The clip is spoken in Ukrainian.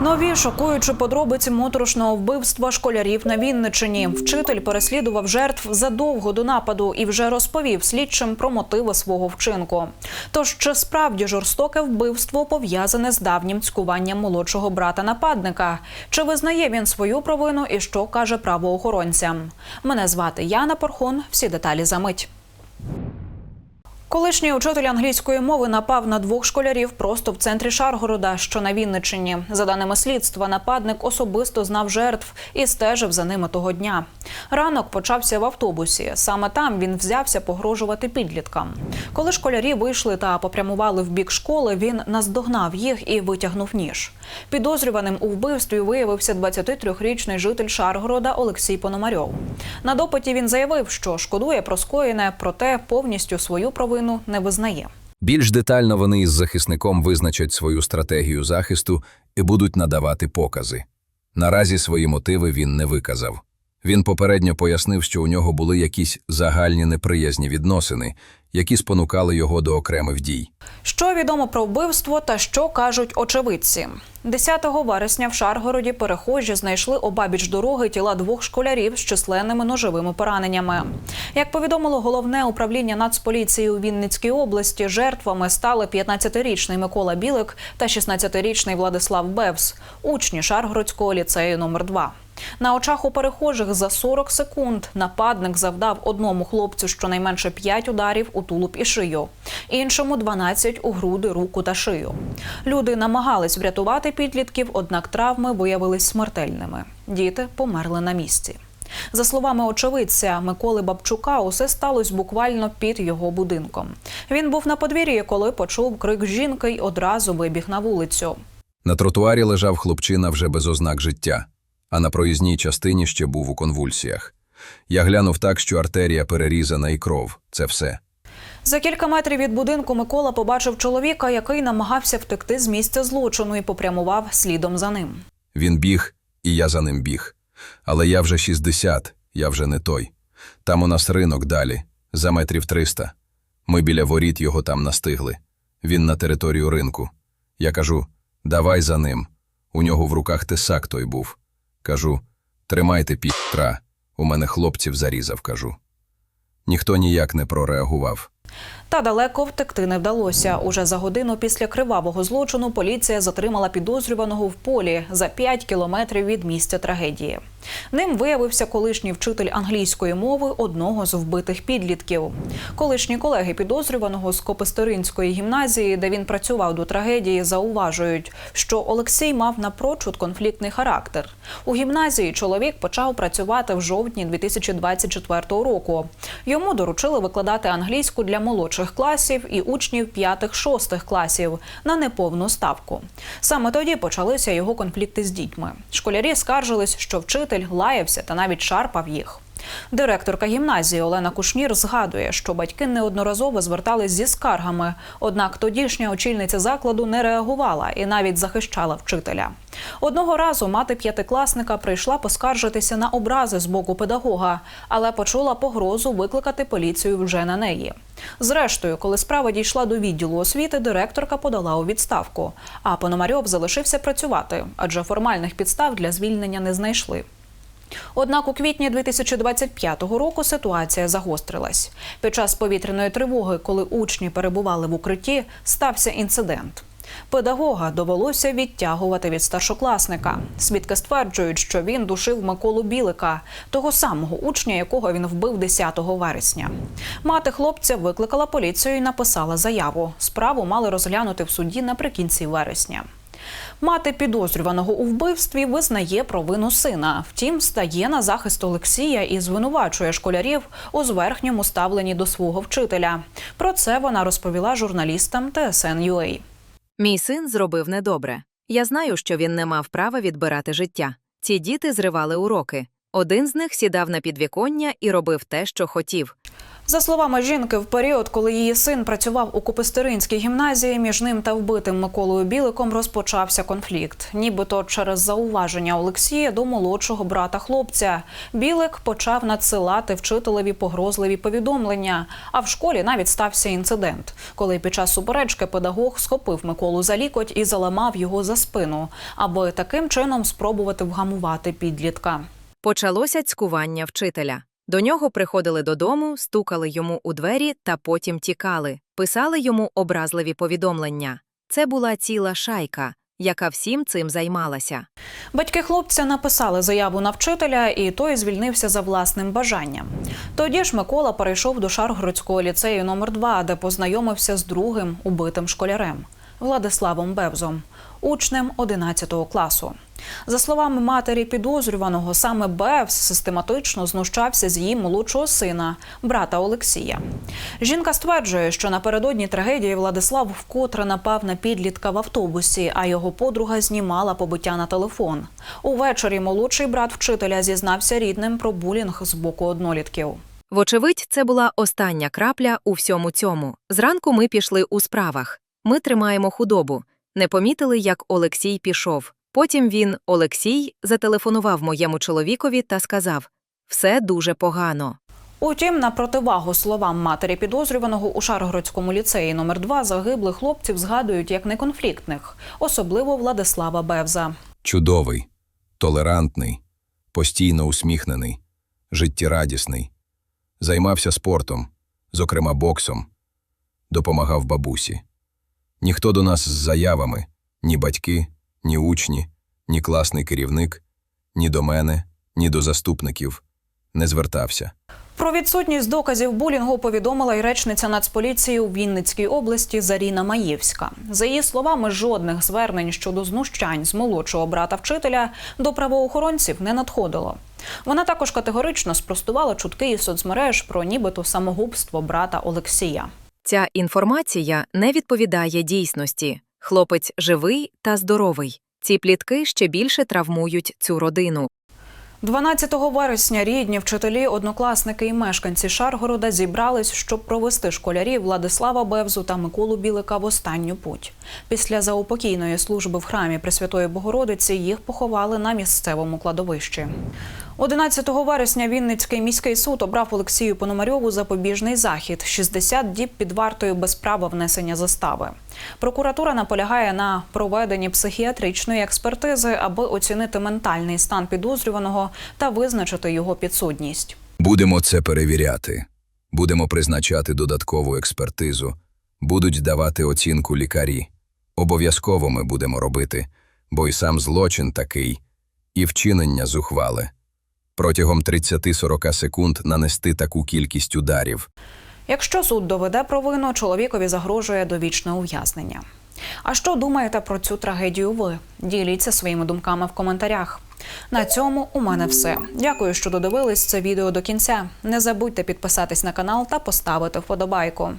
Нові шокуючі подробиці моторошного вбивства школярів на Вінничині. Вчитель переслідував жертв задовго до нападу і вже розповів слідчим про мотиви свого вчинку. Тож чи справді жорстоке вбивство пов'язане з давнім цькуванням молодшого брата нападника? Чи визнає він свою провину і що каже правоохоронцям? Мене звати Яна Порхун. Всі деталі за мить. Колишній учитель англійської мови напав на двох школярів просто в центрі Шаргорода, що на Вінниччині. За даними слідства, нападник особисто знав жертв і стежив за ними того дня. Ранок почався в автобусі. Саме там він взявся погрожувати підліткам. Коли школярі вийшли та попрямували в бік школи, він наздогнав їх і витягнув ніж. Підозрюваним у вбивстві виявився 23-річний житель Шаргорода Олексій Пономарьов. На допиті він заявив, що шкодує про скоєне, проте повністю свою провину не визнає. Більш детально вони із захисником визначать свою стратегію захисту і будуть надавати покази. Наразі свої мотиви він не виказав. Він попередньо пояснив, що у нього були якісь загальні неприязні відносини, які спонукали його до окремих дій. Що відомо про вбивство та що кажуть очевидці? 10 вересня в Шаргороді перехожі знайшли обабіч дороги тіла двох школярів з численними ножовими пораненнями. Як повідомило головне управління Нацполіції у Вінницькій області, жертвами стали 15-річний Микола Білик та 16-річний Владислав Бевс, учні Шаргородського ліцею номер 2 на очах у перехожих за 40 секунд нападник завдав одному хлопцю щонайменше 5 ударів у тулуб і шию, іншому 12 у груди, руку та шию. Люди намагались врятувати підлітків, однак травми виявились смертельними. Діти померли на місці. За словами очевидця Миколи Бабчука, усе сталося буквально під його будинком. Він був на подвір'ї, коли почув крик жінки й одразу вибіг на вулицю. На тротуарі лежав хлопчина вже без ознак життя, а на проїзній частині ще був у конвульсіях. Я глянув так, що артерія перерізана і кров це все. За кілька метрів від будинку Микола побачив чоловіка, який намагався втекти з місця злочину і попрямував слідом за ним. Він біг, і я за ним біг. Але я вже 60, я вже не той. Там у нас ринок далі, за метрів 300. Ми біля воріт його там настигли. Він на територію ринку. Я кажу: давай за ним. У нього в руках тесак той був. Кажу: тримайте пітра. У мене хлопців зарізав, кажу. Ніхто ніяк не прореагував. Та далеко втекти не вдалося. Уже за годину після кривавого злочину поліція затримала підозрюваного в полі за 5 кілометрів від місця трагедії. Ним виявився колишній вчитель англійської мови одного з вбитих підлітків. Колишні колеги підозрюваного з Копистеринської гімназії, де він працював до трагедії, зауважують, що Олексій мав напрочуд конфліктний характер. У гімназії чоловік почав працювати в жовтні 2024 року. Йому доручили викладати англійську для молодших класів і учнів 5-6 класів на неповну ставку. Саме тоді почалися його конфлікти з дітьми. Школярі скаржились, що вчитель лаявся та навіть шарпав їх. Директорка гімназії Олена Кушнір згадує, що батьки неодноразово звертались зі скаргами, однак тодішня очільниця закладу не реагувала і навіть захищала вчителя. Одного разу мати п'ятикласника прийшла поскаржитися на образи з боку педагога, але почула погрозу викликати поліцію вже на неї. Зрештою, коли справа дійшла до відділу освіти, директорка подала у відставку. А Пономарьов залишився працювати, адже формальних підстав для звільнення не знайшли. Однак у квітні 2025 року ситуація загострилась. Під час повітряної тривоги, коли учні перебували в укритті, стався інцидент. Педагога довелося відтягувати від старшокласника. Свідки стверджують, що він душив Миколу Білика, того самого учня, якого він вбив 10 вересня. Мати хлопця викликала поліцію і написала заяву. Справу мали розглянути в суді наприкінці вересня. Мати підозрюваного у вбивстві визнає провину сина. Втім, стає на захист Олексія і звинувачує школярів у зверхньому ставленні до свого вчителя. Про це вона розповіла журналістам TSN.ua. Мій син зробив недобре. Я знаю, що він не мав права відбирати життя. Ці діти зривали уроки. Один з них сідав на підвіконня і робив те, що хотів. За словами жінки, в період, коли її син працював у Копистеринській гімназії, між ним та вбитим Миколою Біликом розпочався конфлікт. Нібито через зауваження Олексія до молодшого брата хлопця. Білик почав надсилати вчителеві погрозливі повідомлення. А в школі навіть стався інцидент, коли під час суперечки педагог схопив Миколу за лікоть і заламав його за спину, аби таким чином спробувати вгамувати підлітка. Почалося цькування вчителя. До нього приходили додому, стукали йому у двері та потім тікали, писали йому образливі повідомлення. Це була ціла шайка, яка всім цим займалася. Батьки хлопця написали заяву на вчителя, і той звільнився за власним бажанням. Тоді ж Микола перейшов до Шаргородського ліцею номер 2 де познайомився з другим убитим школярем Владиславом Бевзом, учнем 11 класу. За словами матері підозрюваного, саме Бевз систематично знущався з її молодшого сина, брата Олексія. Жінка стверджує, що напередодні трагедії Владислав вкотре напав на підлітка в автобусі, а його подруга знімала побиття на телефон. Увечері молодший брат вчителя зізнався рідним про булінг з боку однолітків. Вочевидь, це була остання крапля у всьому цьому. Зранку ми пішли у справах. Ми тримаємо худобу. Не помітили, як Олексій пішов. Потім він, Олексій, зателефонував моєму чоловікові та сказав: все дуже погано. Утім, на противагу словам матері підозрюваного у Шаргородському ліцеї номер 2 загиблих хлопців згадують як неконфліктних, особливо Владислава Бевза. Чудовий, толерантний, постійно усміхнений, життєрадісний. Займався спортом, зокрема боксом, допомагав бабусі. Ніхто до нас з заявами, ні батьки, ні учні, ні класний керівник, ні до мене, ні до заступників не звертався. Про відсутність доказів булінгу повідомила й речниця Нацполіції у Вінницькій області Заріна Маєвська. За її словами, жодних звернень щодо знущань з молодшого брата вчителя до правоохоронців не надходило. Вона також категорично спростувала чутки із соцмереж про нібито самогубство брата Олексія. Ця інформація не відповідає дійсності. Хлопець живий та здоровий. Ці плітки ще більше травмують цю родину. 12 вересня рідні, вчителі, однокласники і мешканці Шаргорода зібрались, щоб провести школярів Владислава Бевзу та Миколу Білика в останню путь. Після заупокійної служби в храмі Пресвятої Богородиці їх поховали на місцевому кладовищі. 11 вересня Вінницький міський суд обрав Олексію Пономарьову запобіжний захід 60 діб під вартою без права внесення застави. Прокуратура наполягає на проведенні психіатричної експертизи, аби оцінити ментальний стан підозрюваного та визначити його підсудність. Будемо це перевіряти. Будемо призначати додаткову експертизу. Будуть давати оцінку лікарі. Обов'язково ми будемо робити, бо й сам злочин такий, і вчинення зухвале. Протягом 30-40 секунд нанести таку кількість ударів. Якщо суд доведе провину, чоловікові загрожує довічне ув'язнення. А що думаєте про цю трагедію ви? Діліться своїми думками в коментарях. На цьому у мене все. Дякую, що додивились це відео до кінця. Не забудьте підписатись на канал та поставити вподобайку.